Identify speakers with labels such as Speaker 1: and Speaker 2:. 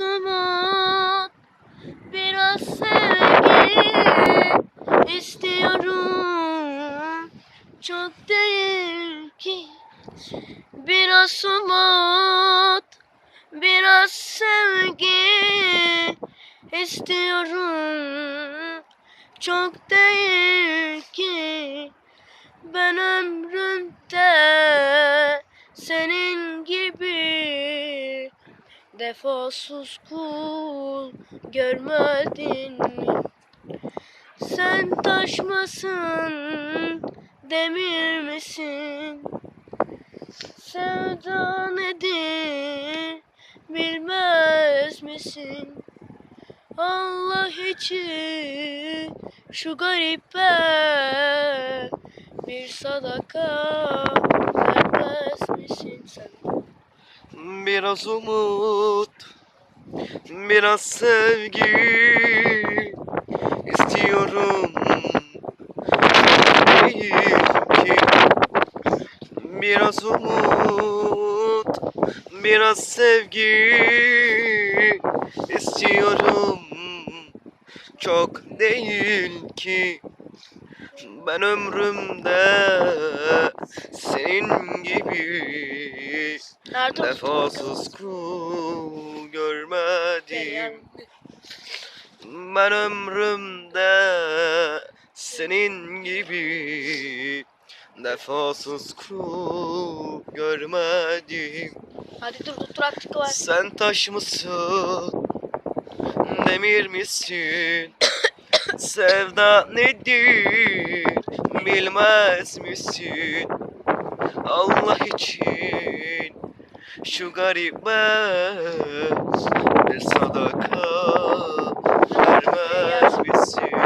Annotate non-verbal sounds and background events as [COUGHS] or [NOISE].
Speaker 1: Umut, biraz sevgi istiyorum. Çok değil ki. Biraz umut, biraz sevgi istiyorum. Çok değil ki. Ben ömrümde senin gibi defasız kul görmedin mi? Sen taş mısın, demir misin? Sevda nedir, bilmez misin? Allah için şu garibe bir sadaka vermez misin sen?
Speaker 2: Biraz umut, biraz sevgi istiyorum. Ki biraz umut, biraz sevgi istiyorum. Çok değil ki ben ömrümde senin gibi
Speaker 1: Nerede
Speaker 2: Defasız kul görmedim. Ben ömrümde senin gibi Defasız kul görmedim.
Speaker 1: Hadi dur dur traktik var.
Speaker 2: Sen taş mısın Demir misin? [COUGHS] Sevda nedir Bilmez misin Allah için şu garibe bir sadaka